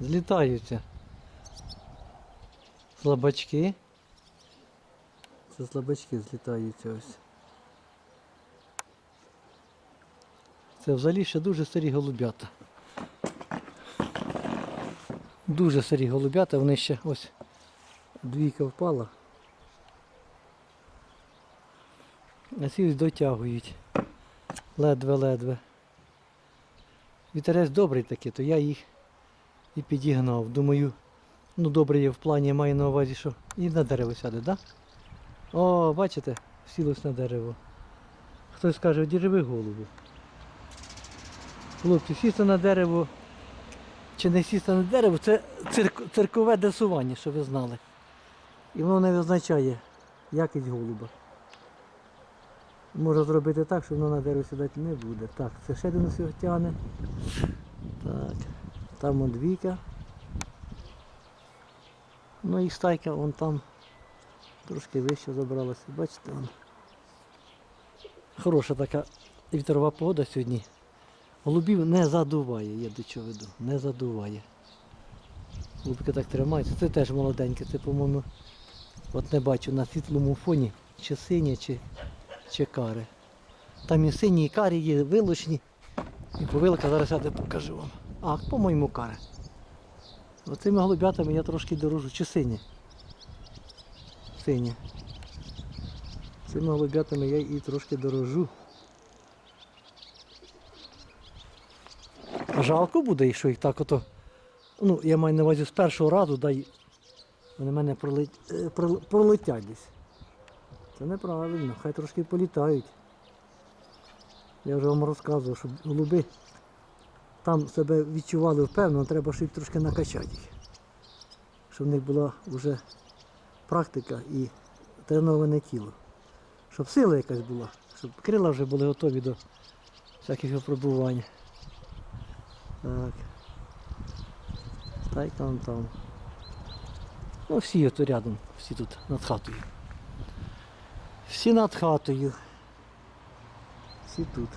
Злітаються. Слабачки. Це слабачки злітаються ось. Це взагалі ще дуже старі голубята. Дуже старі голубята, вони ще ось двійка впала. А ці ось дотягують. Ледве-ледве. Вітерець добрий такий, то я їх і підігнав. Думаю, ну добре є в плані, маю на увазі, що і на дерево сяде, так? Да? О, бачите, сілось на дерево. Хтось скаже, одірви голову. Хлопці, сісти на дерево чи не сісти на дерево, це цирк, циркове дресування, що ви знали. І воно не визначає якість голуба. Можна зробити так, що воно на дерево сідати не буде. Так, це ще один тягне. Так, там двійка. Ну і стайка вон там трошки вище забралася. Бачите, вон. Хороша така вітрова погода сьогодні. Голубів не задуває, я до чого веду. Не задуває. Голубки так тримаються. Це теж молоденьке, це, по-моєму, от не бачу на світлому фоні, чи синє, чи, чи каре. Там і сині, і карі є вилучні. І повилка зараз я де покажу вам. А, по-моєму, каре. Оцими голубятами я трошки дорожу. Чи сині? Сині. Цими голубятами я і трошки дорожу. Жалко буде, якщо їх так ото. Ну, я маю на увазі з першого разу, дай вони мене е, пролетять десь. Це неправильно, хай трошки політають. Я вже вам розказував, щоб голуби там себе відчували впевнено, треба ще їх трошки накачати їх. Щоб в них була вже практика і треноване тіло. Щоб сила якась була, щоб крила вже були готові до всяких випробувань. Так. Стайка вон там. Ну всі ото рядом, всі тут над хатою. Всі над хатою. Всі тут.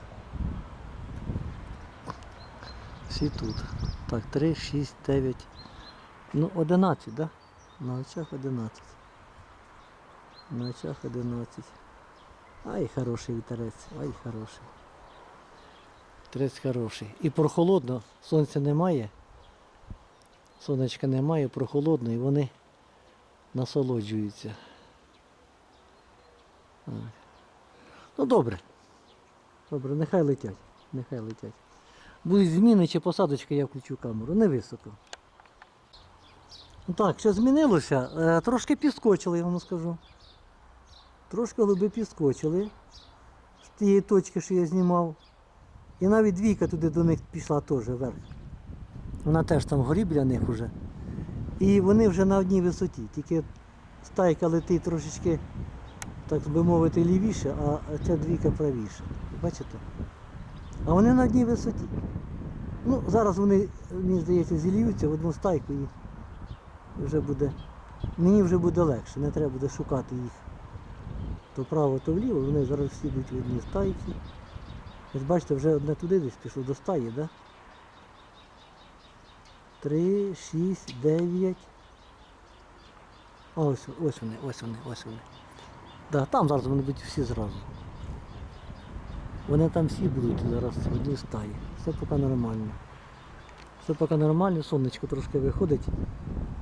Всі тут. Так, 3, 6, 9. Ну, 11, так? Да? На очах 11. На очах 11. Ай, хороший вітерець, ай, хороший. Вітерець хороший. І прохолодно, сонця немає. Сонечка немає, прохолодно і вони насолоджуються. Так. Ну добре. Добре, нехай летять. Нехай летять. Будуть зміни чи посадочка, я включу камеру. Не високо. Ну Так, що змінилося? Е, трошки підскочили, я вам скажу. Трошки голуби підскочили з тієї точки, що я знімав. І навіть двійка туди до них пішла теж вверх. Вона теж там горі біля них вже. І вони вже на одній висоті. Тільки стайка летить трошечки, так би мовити, лівіше, а ця двійка правіше. Бачите? А вони на одній висоті. Ну, зараз вони, мені здається, зіліються в одну стайку і вже буде. Мені вже буде легше, не треба буде шукати їх. То вправо, то вліво, вони зараз всі будуть в одній стайці. Ось бачите, вже одне туди десь пішло до стаї? Да? Три, шість, дев'ять. А, Ось, ось вони, ось вони, ось вони. Да, там зараз вони будуть всі зразу. Вони там всі будуть зараз в одній стаї. Все поки нормально. Все поки нормально, сонечко трошки виходить.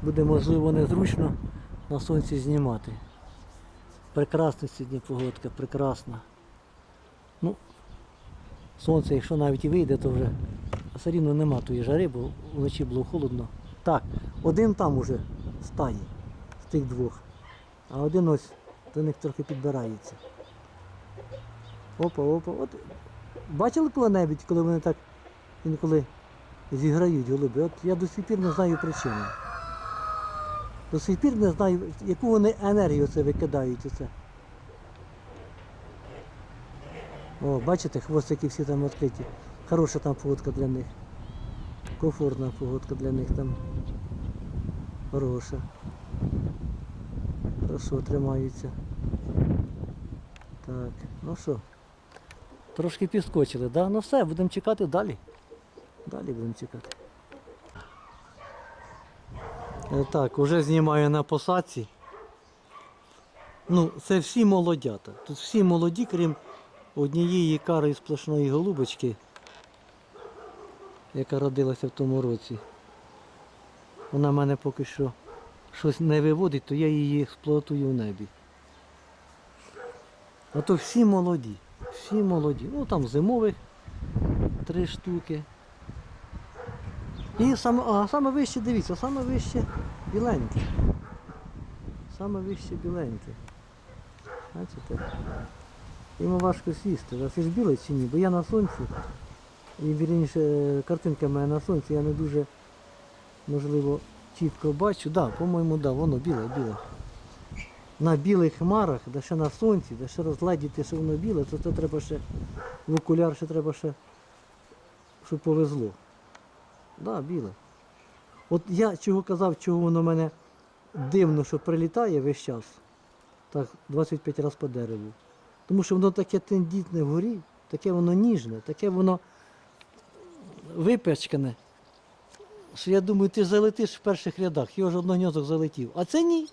Буде можливо незручно на сонці знімати. Прекрасна сьогодні погодка, прекрасна. Ну, сонце, якщо навіть і вийде, то вже все рівно нема тої жари, бо вночі було холодно. Так, один там уже стає з тих двох, а один ось до них трохи підбирається. Опа, опа, от. Бачили коли-небудь, коли вони так інколи зіграють голуби? От я до сих пір не знаю причини. До сих пір не знаю, яку вони енергію це викидають оце. О, бачите, хвостики всі там відкриті. Хороша там погодка для них. Комфортна погодка для них там. Хороша. Хорошо тримаються. Так, ну що? Трошки підскочили, да? Ну все, будемо чекати далі. Далі будемо чекати. Е, Так, уже знімаю на посадці. Ну, це всі молодята. Тут всі молоді, крім однієї карої сплошної голубочки, яка родилася в тому році. Вона в мене поки що щось не виводить, то я її експлуатую в небі. А то всі молоді. Всі молоді. Ну там зимових три штуки. І саме, а, саме вище, дивіться, саме вище біленьке. Саме вище біленьке. Бачите? Йому важко сісти. Це ж біле чи ні? Бо я на сонці. І вірніше картинка моя на сонці, я не дуже можливо чітко бачу. Да, по-моєму, да, воно біле, біле. На білих хмарах, да ще на сонці, да ще розгледіти, що воно біле, то це треба ще в окуляр ще треба ще, щоб повезло. Да, біле. От я чого казав, чого воно мене дивно, що прилітає весь час. Так, 25 разів по дереву. Тому що воно таке тендітне вгорі, таке воно ніжне, таке воно випечкане. Що я думаю, ти залетиш в перших рядах, його ж одногньозок залетів. А це ні.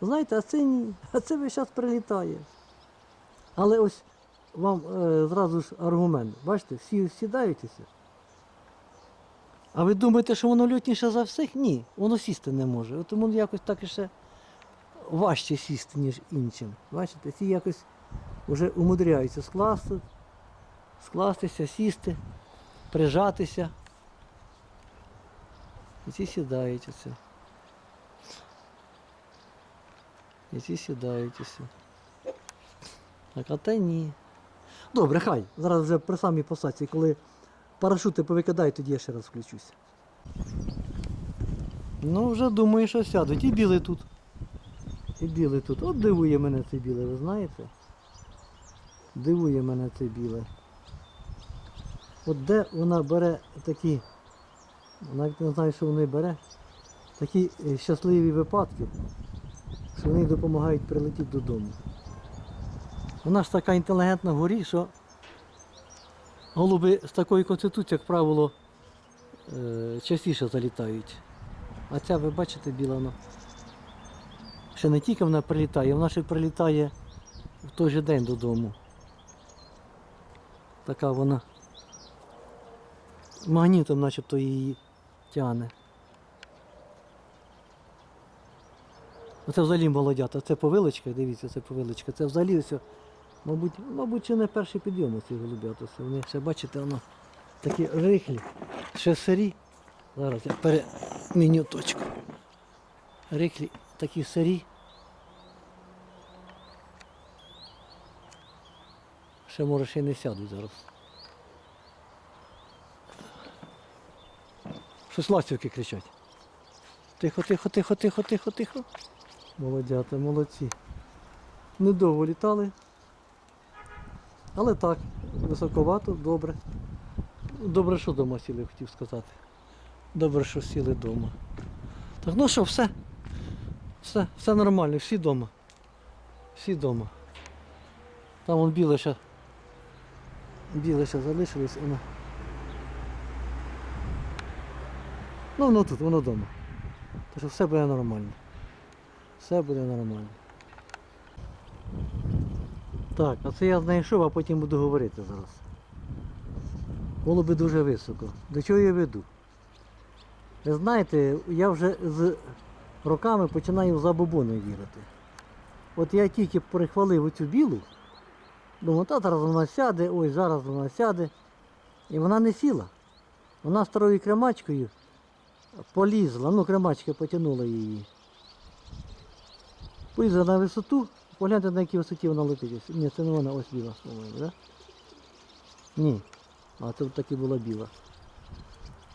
Знаєте, а це ні. А це весь час прилітає. Але ось вам е, зразу ж аргумент. Бачите, всі сідаєтеся. А ви думаєте, що воно льотніше за всіх? Ні, воно сісти не може. Тому якось так ще важче сісти, ніж іншим. Бачите, ці якось вже умудряються скласти, скластися, сісти, прижатися. І ці сідають оце. І ці сідають оце. Так, а те ні. Добре, хай. Зараз вже при самій посадці, коли парашути повикидають, тоді я ще раз включуся. Ну, вже думаю, що сядуть. І білий тут. І білий тут. От дивує мене це біле, ви знаєте? Дивує мене це біле. От де вона бере такі, навіть не знаю, що вона бере, такі е, щасливі випадки, вони допомагають прилетіти додому. Вона ж така інтелігентна вгорі, що голуби з такою конституцією, як правило, е, частіше залітають. А ця, ви бачите, біла вона. Ще не тільки вона прилітає, вона ще прилітає в той же день додому. Така вона магнітом начебто її тягне. Оце взагалі молодята, це повилочка, дивіться, це повилочка. Це взагалі ось, мабуть, мабуть, чи не перший підйом у цих голубят. Ось Вони ще бачите, воно такі рихлі, ще сирі. Зараз я переміню точку. Рихлі, такі сирі. Ще може ще й не сядуть зараз. Щось ластівки кричать. Тихо, тихо, тихо, тихо, тихо, тихо. Молодята, молодці. Недовго літали. Але так, високовато, добре. Добре, що вдома сіли, хотів сказати. Добре, що сіли вдома. Так, ну що, все. Все, все нормально, всі вдома. Всі вдома. Там вон біле ще. Біле ще залишилось, воно. Ну воно тут, воно вдома. Що все буде нормально. Все буде нормально. Так, а це я знайшов, а потім буду говорити зараз. Голуби дуже високо. До чого я веду? Ви знаєте, я вже з роками починаю в забобони вірити. От я тільки прихвалив оцю білу, думаю, та зараз вона сяде, ой, зараз вона сяде. І вона не сіла. Вона старою кремачкою полізла, ну кремачка потягнула її. Полізла на висоту, погляньте на якій висоті вона летить. Ні, це не вона ось біла, по-моєму, да? Ні. А це таки була біла.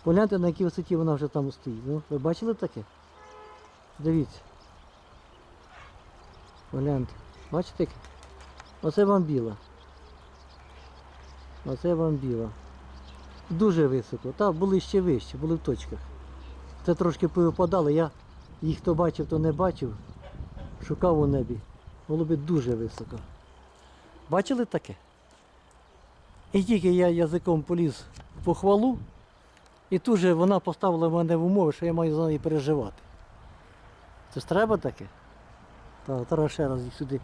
Погляньте, на якій висоті вона вже там стоїть. Ну, ви бачили таке? Дивіться. Погляньте. Бачите? Оце вам біла. Оце вам біла. Дуже високо. Та були ще вище, були в точках. Це трошки повипадало, я їх хто бачив, то не бачив. Шукав у небі. Голуби дуже високо. Бачили таке? І тільки я язиком поліз похвалу, І тут же вона поставила мене в умови, що я маю за неї переживати. Це ж треба таке? Так, зараз ще раз сюди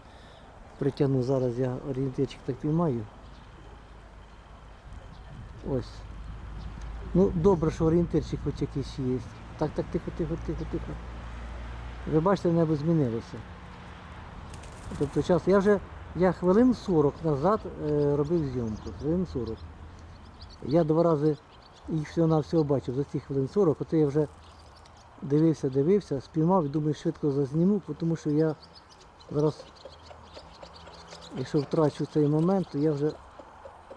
притягну. Зараз я орієнтирчик так піймаю. Ось. Ну, добре, що орієнтирчик хоч якийсь є. Так, так, тихо, тихо, тихо, тихо. Ви бачите, небо змінилося. Тобто час. Я вже я хвилин 40 назад е, робив зйомку. Хвилин 40. Я два рази їх всього на всього бачив за ці хвилин 40, ото я вже дивився, дивився, спіймав і думаю, швидко зазніму, тому що я зараз, якщо втрачу цей момент, то я вже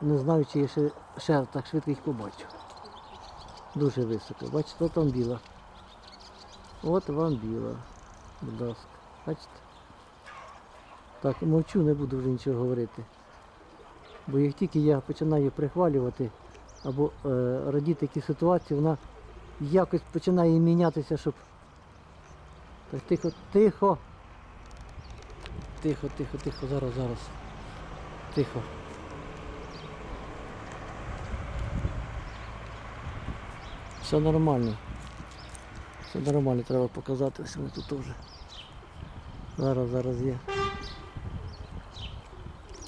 не знаю, чи я ще, ще так швидко їх побачу. Дуже високо. Бачите, от біла. От вам біла. Будь ласка. Бачите? Так, мовчу, не буду вже нічого говорити. Бо як тільки я починаю прихвалювати або е, радіти якій ситуації, вона якось починає мінятися, щоб. Так, тихо, тихо. Тихо, тихо, тихо, зараз, зараз. Тихо. Все нормально. Все нормально, треба показати, ось вони тут теж. Зараз, зараз є.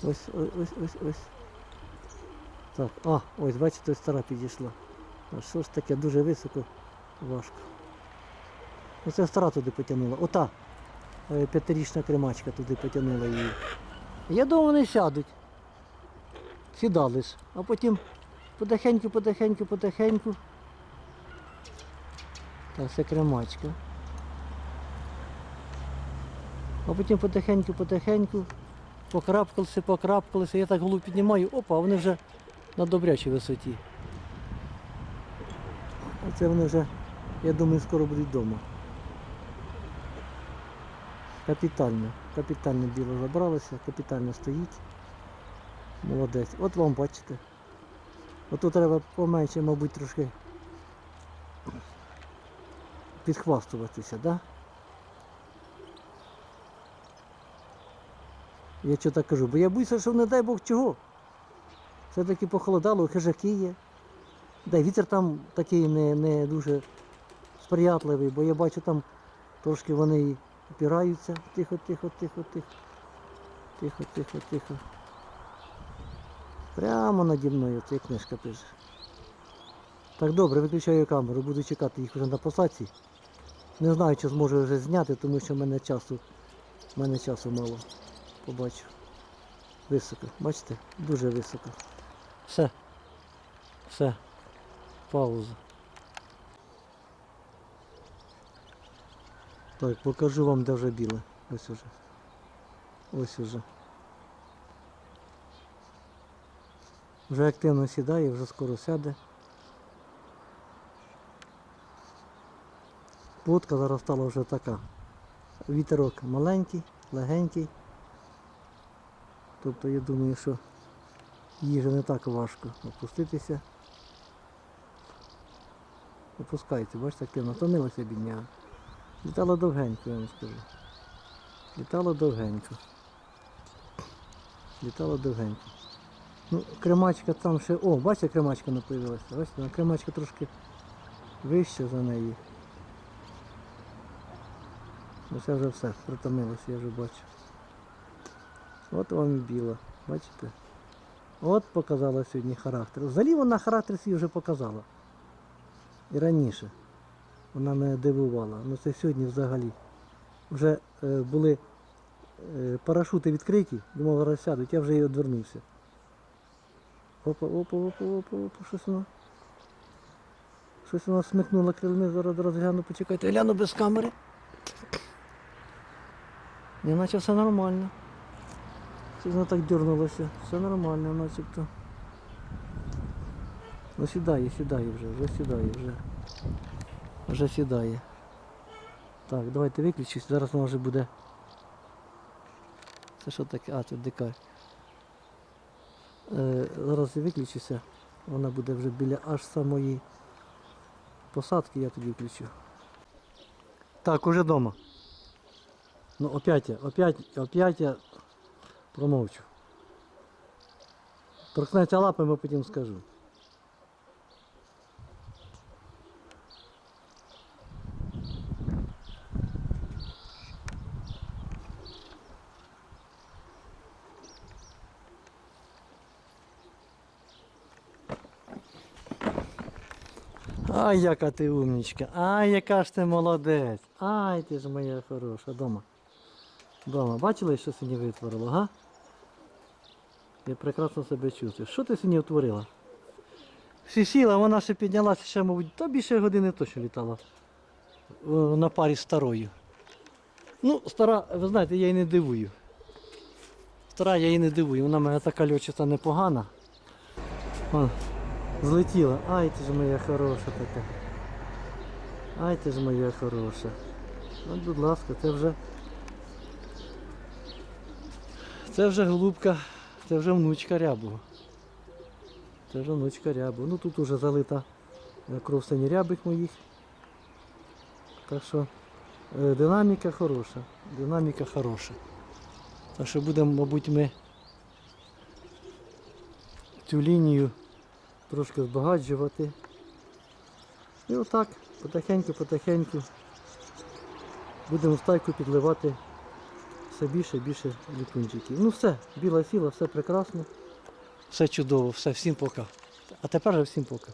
Ось, ось, ось, ось. Так, а, ось, бачите, ось стара підійшла. А що ж таке, дуже високо, важко. Оце стара туди потягнула. Ота е, п'ятирічна кремачка туди потягнула її. Я думаю, вони сядуть. Сідали ж. А потім потихеньку, потихеньку, потихеньку. Так, це кремачка. А потім потихеньку, потихеньку. Покрапкалися, покрапкалися. Я так голову піднімаю, опа, вони вже на добрячій висоті. Оце вони вже, я думаю, скоро будуть вдома. Капітально, капітально біло забралося, капітально стоїть. Молодець. От вам бачите. Ото треба поменше, мабуть, трошки підхвастуватися? Да? Я що так кажу, бо я боюся, що не дай Бог чого. Все-таки похолодало, хижаки є. Да, вітер там такий не, не дуже сприятливий, бо я бачу там трошки вони опираються. Тихо, тихо, тихо, тихо. Тихо, тихо, тихо. Прямо наді мною, це книжка пише. Так добре, виключаю камеру, буду чекати їх вже на посадці. Не знаю, чи зможу вже зняти, тому що в мене часу, в мене часу мало. Побачу. Високо. Бачите? Дуже високо. Все. Все. Пауза. Так, покажу вам, де вже біле. Ось уже. Ось уже. Вже активно сідає, вже скоро сяде. Плотка зараз стала вже така. Вітерок маленький, легенький. Тобто я думаю, що їй вже не так важко опуститися. Опускається, бачите, активно втомилася бідня. Літала довгенько, я вам скажу. Літала довгенько. Літала довгенько. Ну, кремачка там ще... О, бачите, кремачка не появилася. Бачите, кремачка трошки вища за неї. Ну це вже все, притомилося, я вже бачу. От вам і біла, бачите? От показала сьогодні характер. Взагалі вона характер свій вже показала. І раніше. Вона мене дивувала. Ну це сьогодні взагалі. Вже е, були е, парашути відкриті, думав, зараз сядуть, я вже її одвернувся. Опа, опа, опа, опа, опа, щось вона. Щось вона смикнула крилами, зараз зараз гляну, почекайте, гляну без камери. Не наче все нормально. Воно так дернулося. Все нормально, начебто. Ну сідає, сідає вже, вже сідає, вже. Вже сідає. Так, давайте виключусь, зараз вона вже буде. Це що таке? А, це дикар. Е, зараз я. Вона буде вже біля аж самої посадки, я тоді включу. Так, уже вдома. Ну опять я, опять, опять я промовчу. Торкнеться лапами, потім скажу. Ай, яка ти умничка, ай, яка ж ти молодець, ай ти ж моя хороша дома. Дома. Бачили, що сьогодні витворила, га? Я прекрасно себе чувствую. Що ти сьогодні утворила? Всі сіла, вона ще піднялася, ще, мабуть, та більше години точно літала. На парі з старою. Ну, стара, ви знаєте, я її не дивую. Стара я її не дивую, вона в мене така льотчиця непогана. Вон, злетіла. Ай, ти ж моя хороша така. Ай, ти ж моя хороша. От, будь ласка, це вже. Це вже голубка, це вже внучка рябого. Це вже внучка рябого. Ну тут уже залита е, кров синірябих моїх. Так що е, динаміка хороша. Динаміка хороша. Так що будемо, мабуть, ми цю лінію трошки збагаджувати. І отак, потихеньку-потихеньку будемо стайку підливати все більше і більше літунчиків. Ну все, біла сіла, все прекрасно, все чудово, все, всім пока. А тепер вже всім пока.